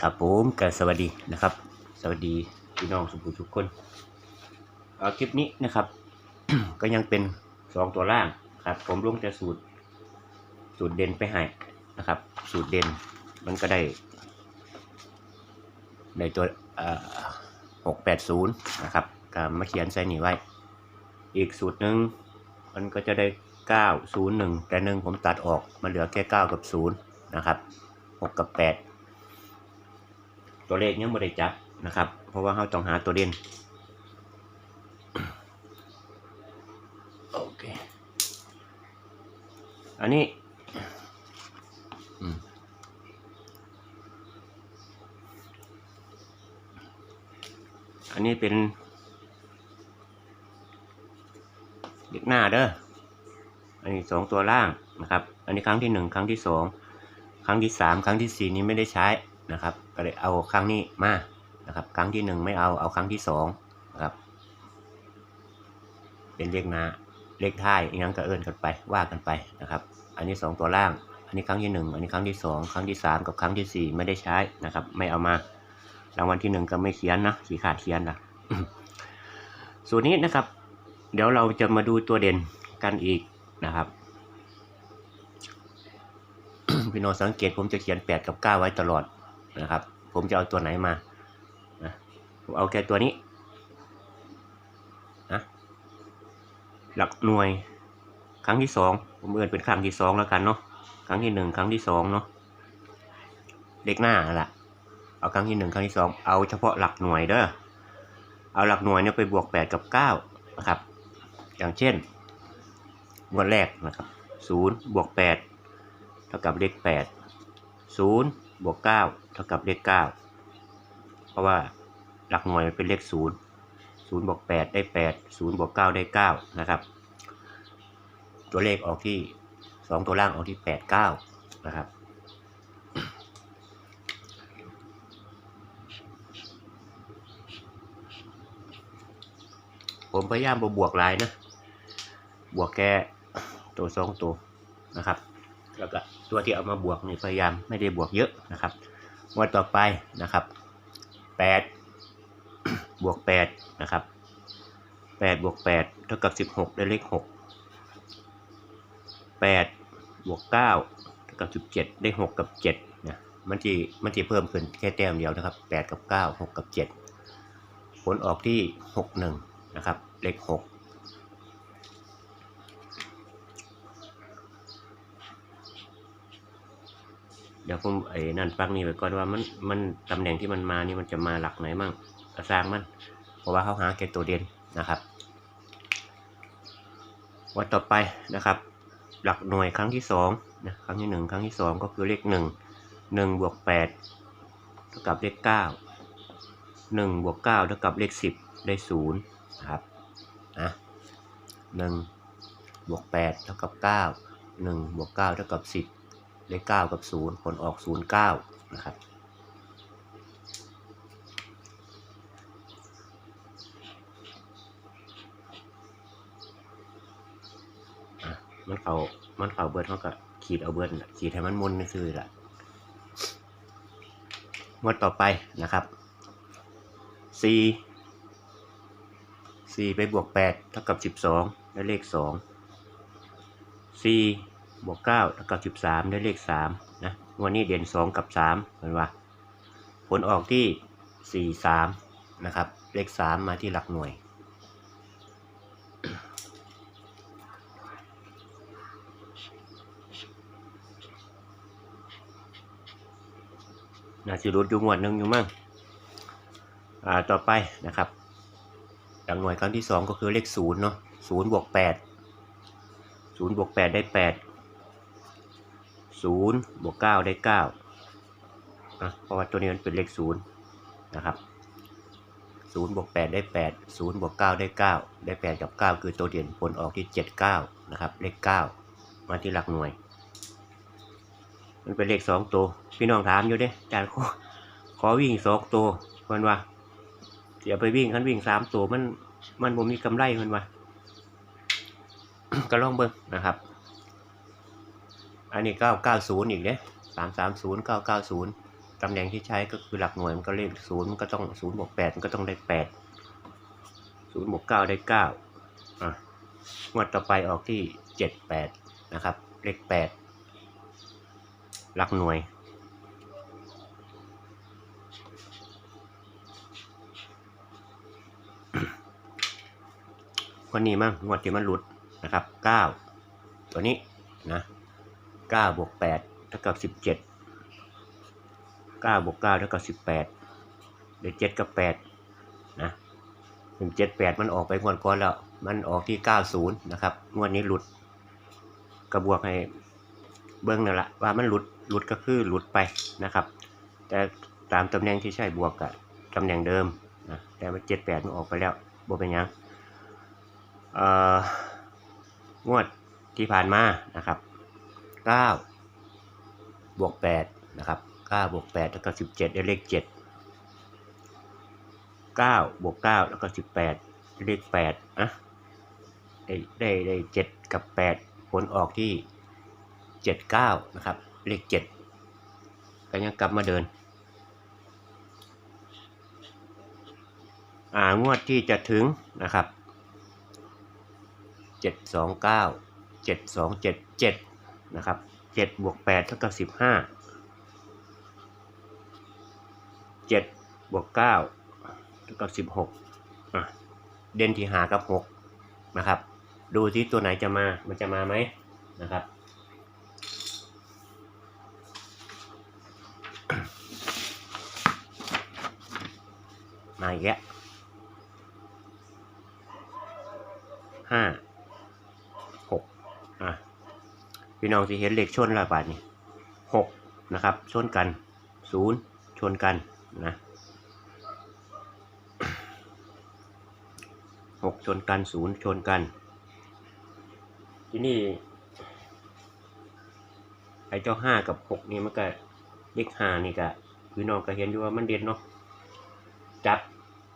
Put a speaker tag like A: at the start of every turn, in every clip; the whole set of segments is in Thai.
A: ครับผมก็สวัสดีนะครับ สวัสดีพี่น้องสุภุทุกคนเอาคลิปนี้นะครับ ก็ยังเป็นสองตัวล่างครับ ผมลงแต่สูตร สูตรเด่นไปให้นะครับ สูตรเด่นมันก็ได้ในตัวหกแปดศูนย์นะครับก็มาเขียนใส่นี่ไว้ อีกสูตรหนึ่งมันก็จะได้เก้าศูนย์หนึ่งแต่หนึ่งผมตัดออกมันเหลือแค่เก้ากับศูนย์นะครับหกกับแปด ตัวเลขยังไม่ได้จับนะครับ เพราะว่าเราต้องหาตัวเด่นโอเคอันนี้อันนี้เป็นเด็กหน้าเด้อ อันนี้สองตัวล่างนะครับ อันนี้ครั้งที่หนึ่งครั้งที่สองครั้งที่สามครั้งที่สี่นี้ไม่ได้ใช้ นะครับ ก็เลยเอาครั้งนี้มานะครับ ครั้งที่หนึ่งไม่เอาเอาครั้งที่สองนะครับ เป็นเลขนาเลขท้ายอีกนั้นก็เอิ้นกันไปว่ากันไปนะครับ อันนี้สองตัวล่าง อันนี้ครั้งที่หนึ่งอันนี้ครั้งที่สองครั้งที่สามกับครั้งที่สี่ไม่ได้ใช้นะครับ ไม่เอามารางวัลที่หนึ่งก็ไม่เขียนนะขีขาดเขียนนะส่วนนี้นะครับ เดี๋ยวเราจะมาดูตัวเด่นกันอีกนะครับพี่น้องสังเกตผมจะเขียน 8 กับ 9 ไว้ตลอด นะครับ ผมจะเอาตัวไหนมานะผมเอาแค่ตัวนี้นะหลักหน่วยครั้งที่สองผมเอื่นเป็นครั้งที่สองแล้วกันเนาะครั้งที่หนึ่งครั้งที่สองเนาะเลขหน้าละเอาครั้งที่หนึ่งครั้งที่สองเอาเฉพาะหลักหน่วยเด้อเอาหลักหน่วยเนี่ยไปบวก8กับ9นะครับ อย่างเช่นงวดแรกนะครับ0บวก8เท่ากับเลขแปดศูนย์ บวกเก้าเท่ากับเลขเก้าเพราะว่าหลักหน่วยเป็นเลขศูนย์ศูนย์บวกแปดได้แปดศูนย์บวกเก้าได้เก้านะครับ ตัวเลขออกที่สองตัวล่างออกที่แปดเก้านะครับผมพยายามบวกลายนะ บวกแค่ตัวสองตัวนะครับ แล้วก็ ตัวที่เอามาบวกนี่พยายามไม่ได้บวกเยอะนะครับงวดต่อไปนะครับแปดบวกแปดนะครับแปดบวกแปดเท่ากับสิบหกได้เลขหกแปดบวกเก้าเท่ากับสิบเจ็ดได้หกกับเจ็ดนะมันที่มันที่เพิ่มขึ้นแค่แต้มเดียวนะครับแปดกับเก้าหกกับเจ็ดผลออกที่หกหนึ่งนะครับเลขหก เดี๋ยวผมไอ้นั่นฟังนี่ไว้ก่อนว่ามันมันตำแหน่งที่มันมานี่มันจะมาหลักไหนมั่งกระสร้างมัน เพราะว่าเขาหาแค่ตัวเด่นนะครับ วันต่อไปนะครับ หลักหน่วยครั้งที่สองนะครั้งที่หนึ่งครั้งที่สองก็คือเลขหนึ่งหนึ่งบวกแปดเท่ากับเลขเก้าหนึ่งบวกเก้าเท่ากับเลขสิบได้ศูนย์นะครับนะหนึ่งบวกแปดเท่ากับเก้าหนึ่งบวกเก้าเท่ากับสิบ เลขเก้ากับศูนย์ผลออกศูนย์เก้านะครับมันเขามันเขาเบิร์ดเขาก็ขีดเอาเบิร์ดขีดให้มันมุนนี่คือละงวดต่อไปนะครับสี่สี่ไปบวกแปดเท่ากับสิบสองได้เลขสองสี่ บวกเก้าเท่ากับสิบสามได้เลขสามนะวันนี้เด่นสองกับสามเหมือนว่า ผลออกที่สี่สามนะครับ เลขสามมาที่หลักหน่วย น่าจะรุดอยู่งวดหนึ่งอยู่มั่งอ่าต่อไปนะครับหลักหน่วยครั้งที่สองก็คือเลขศูนย์เนาะศูนย์บวกแปดศูนย์บวกแปดได้แปด ศูนย์บวกเก้าได้เก้านะเพราะว่าตัวนี้มันเป็นเลขศูนย์นะครับศูนย์บวกแปดได้แปดศูนย์บวกเก้าได้เก้าได้แปดกับเก้าคือตัวเด่นผลออกที่เจ็ดเก้านะครับ เลขเก้ามาที่หลักหน่วย มันเป็นเลขสองตัวพี่น้องถามอยู่เด้อาจารย์ขอขอวิ่งสองตัวมันว่าเดี๋ยวไปวิ่งคันวิ่งสามตัวมันมันบ่มีกำไรมันว่าก็ลองเบิ่งนะครับ อันนี้เก้าเก้าศูนย์อีกเนี่ยสามสามศูนย์เก้าเก้าศูนย์ตำแหน่งที่ใช้ก็คือหลักหน่วยมันก็เลขศูนย์มันก็ต้องศูนย์บวกแปดมันก็ต้องได้แปดศูนย์บวกเก้าได้เก้าอะงวดต่อไปออกที่เจ็ดแปดนะครับ เลขแปดหลักหน่วยวันนี้มั่งงวดที่มันหลุดนะครับเก้าตัวนี้นะ ก้าบวกแปดเท่ากับสิบเจ็ดเก้าบวกเก้าเท่ากับสิบแปดเดี๋ยวเจ็ดกับแปดนะถึงเจ็ดแปดมันออกไปงวดก่อนแล้ว มันออกที่เก้าศูนย์นะครับงวดนี้หลุดกระบวกให้เบิ้องนั่นแหละว่ามันหลุดหลุดก็คือหลุดไปนะครับ แต่ตามตำแหน่งที่ใช่บวกกับตำแหน่งเดิมนะแต่มันเจ็ดแปดมันออกไปแล้วบวกเป็นยังเอ่องวดที่ผ่านมานะครับ 9บวก8นะครับ9บวก8แล้วก็17ได้เลข 7 9บวก9แล้วก็18 เลข8นะได้ได้ได้7กับ 8 ผลออกที่ 79 นะครับ เลข 7 ก็ยังกลับมาเดิน อ่างวดที่จะถึงนะครับ 729 7277 นะครับเจ็ดบวกแปดเท่ากับสิบห้าเจ็ดบวกเก้าเท่ากับสิบหกอะเด่นที่หากับหกนะครับ ดูที่ตัวไหนจะมา มันจะมาไหมนะครับ มาอีกแล้วห้า หกอะ พี่น้องสิเห็นเลขชนละบาทนี่หกนะครับชนกันศูนย์ชนกันนะหกชนกันศูนย์ชนกัน ที่นี่ไอ้เจ้าห้ากับหกนี่มันก็เลขห้านี่ก็พี่น้องก็เห็นอยู่ว่ามันเด่นเนาะจับ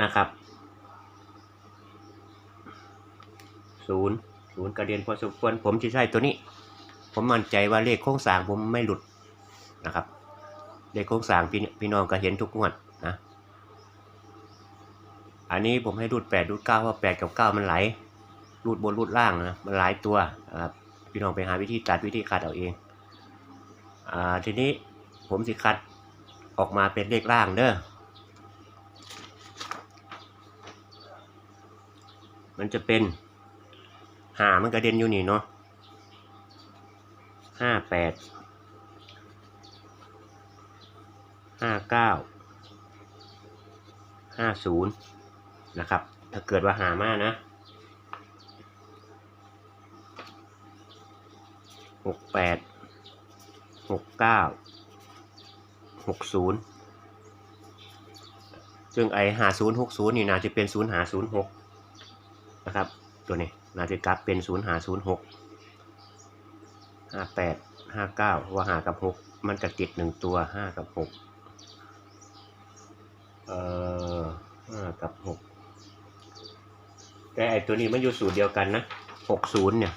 A: นะครับศูนย์ศูนย์กระเด็นพอสมควรผมจะใช้ตัวนี้ ผมมั่นใจว่าเลขโค้งสางผมไม่หลุดนะครับ เลขโค้งสางพี่พี่น้องก็เห็นทุกงวดนะ อันนี้ผมให้รูดแปดรูดเก้าว่าแปดกับเก้ามันไหลรูดบนรูดล่างนะมันหลายตัวนะครับพี่น้องไปหาวิธีตัดวิธีคัดเอาเองอ่าทีนี้ผมสิคัดออกมาเป็นเลขล่างเด้อมันจะเป็นหามันกระเด็นอยู่นี่เนาะ ห้าแปดห้าเก้าห้าศูนย์นะครับ ถ้าเกิดว่าหามานะหกแปดหกเก้าหกศูนย์ซึ่งไอหาศูนย์หกศูนย์นี่น่าจะเป็นศูนย์หาศูนย์หกนะครับ ตัวนี้นาฬิกาเป็นศูนย์หาศูนย์หก ห้าแปดห้าเก้าว่าหากับหกมันกระติดหนึ่งตัวห้ากับหกเอ่อห้ากับหกแต่ไอตัวนี้มันอยู่สูตรเดียวกันนะหกศูนย์เนี่ย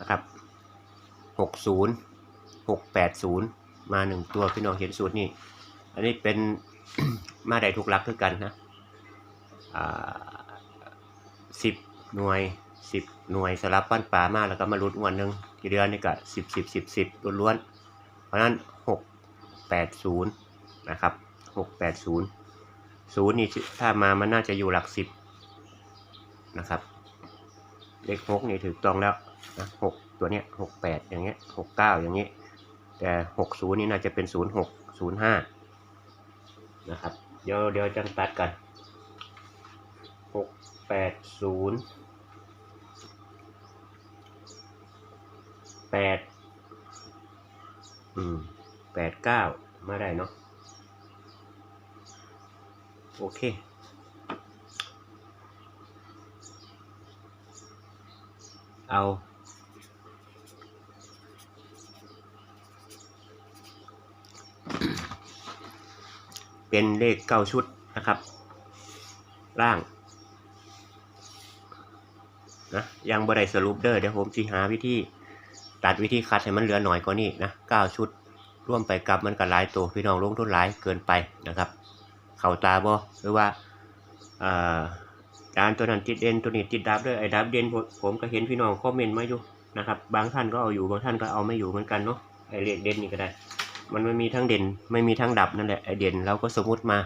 A: นะครับหกศูนย์หกแปดศูนย์มาหนึ่งตัวพี่น้องเห็นสูตรนี่อันนี้เป็นมาได้ทุกลักคือกันนะอ่าสิบหน่วย สิบหน่วยสลับปั้นปลามาแล้วก็มาลุ้นวันหนึ่งกี่เดือนนี่ก็สิบสิบสิบสิบล้วนๆเพราะฉะนั้นหกแปดศูนย์นะครับหกแปดศูนย์ศูนย์นี่ถ้ามามันน่าจะอยู่หลักสิบนะครับเลขหกนี่ถูกต้องแล้วนะหกตัวเนี้ยหกแปดอย่างเงี้ยหกเก้าอย่างเงี้ยแต่หกศูนย์นี่น่าจะเป็นศูนย์หกศูนย์ห้านะครับเดี๋ยวเดี๋ยวจังตัดกันหกแปดศูนย์ แปดอืมแปดเก้ามาได้เนาะโอเคเอาเป็นเลขเก้าชุดนะครับล่างนะยังบ่ได้สรุปเด้อเดี๋ยวผมสิหาวิธี ตัดวิธีคัดให้มันเหลือหน่อยกว่านี้นะเก้าชุดร่วมไปกลับมันก็หลายตัวพี่น้องลงทุนหลายเกินไปนะครับ เข่าตาบ่หรือว่าอ่าจานตัวนั้นติดเด่นตัวนี้ติดดับด้วยไอ้ดับเด่นผมก็เห็นพี่น้องคอมเมนต์มาอยู่นะครับ บางท่านก็เอาอยู่บางท่านก็เอาไม่อยู่เหมือนกันเนาะไอ้เลขเด่นนี่ก็ได้ มันไม่มีทั้งเด่นไม่มีทั้งดับนั่นแหละไอ้เด่นเราก็สมมุติมา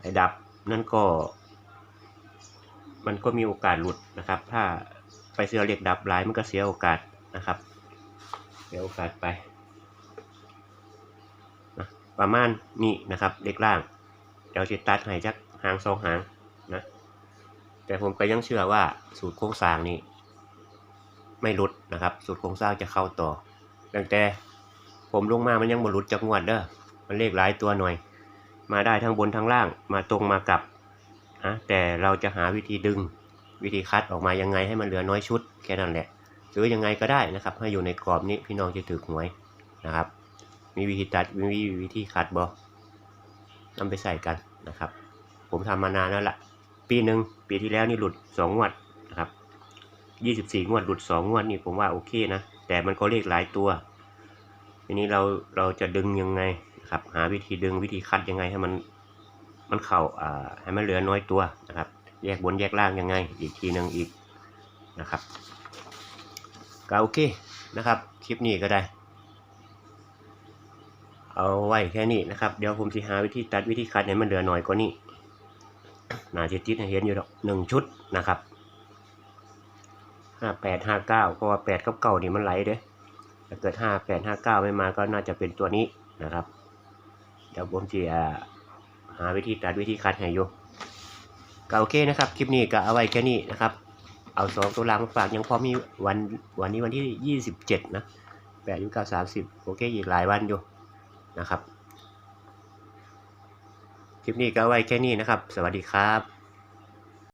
A: ไอ้ดับนั่นก็ มันก็มีโอกาสหลุดนะครับ ถ้าไปเสือเรียกดับหลายมันก็เสียโอกาสนะครับ เสียโอกาสไปนะประมาณนี้นะครับเล็กล่าง เดี๋ยวจะตัดให้จักหางสองหางนะแต่ผมก็ยังเชื่อว่าสูตรโครงสร้างนี้ ไม่ลุดนะครับ สูตรโครงสร้างจะเข้าต่อตั้งแต่ผมลงมามันยังบ่หลุดจากงวดเด้อมันเลขหลายตัวหน่อย มาได้ทั้งบนทั้งล่างมาตรงมากลับนะแต่เราจะหาวิธีดึงวิธีคัดออกมายังไงให้มันเหลือน้อยชุดแค่นั้นแหละ ซื้อยังไงก็ได้นะครับ ให้อยู่ในกรอบนี้พี่น้องจะถือหวยนะครับ มีวิธีตัดมีวิธีคัดบอนำไปใส่กันนะครับ ผมทำมานานแล้วล่ะ ปีหนึ่งปีที่แล้วนี่หลุดสองงวดนะครับยี่สิบสี่งวดหลุดสองงวดนี่ผมว่าโอเคนะ แต่มันก็เลขหลายตัว ทีนี้เราเราจะดึงยังไงนะครับ หาวิธีดึงวิธีคัดยังไงให้มันมันเข่าอ่าให้มันเหลือน้อยตัวนะครับ แยกบนแยกล่างยังไง อีกทีหนึ่งอีกนะครับ ก็โอเคนะครับ คลิปนี้ก็ได้ เอาไว้แค่นี้นะครับ เดี๋ยวผมจะหาวิธีตัดวิธีคัดให้มันเหลือหน้อยกว่านี้น่าจะติดเห็นอยู่ดอกหนึ่งชุดนะครับห้าแปดห้าเก้าเพราะว่าแปดกับเก้านี่มันไหลเด้ถ้าเกิดห้าแปดห้าเก้าไม่มาก็น่าจะเป็นตัวนี้นะครับ เดี๋ยวผมจะหาวิธีตัดวิธีคัดให้อยู่ก็โอเคนะครับ คลิปนี้ก็เอาไว้แค่นี้นะครับ เอาสองตัวรางมาฝากยังพอมีวันวันนี้วันที่ยี่สิบเจ็ดนะแปดยี่เก้าสามสิบโอเคอีกหลายวันอยู่นะครับ คลิปนี้ก็ไว้แค่นี้นะครับ สวัสดีครับ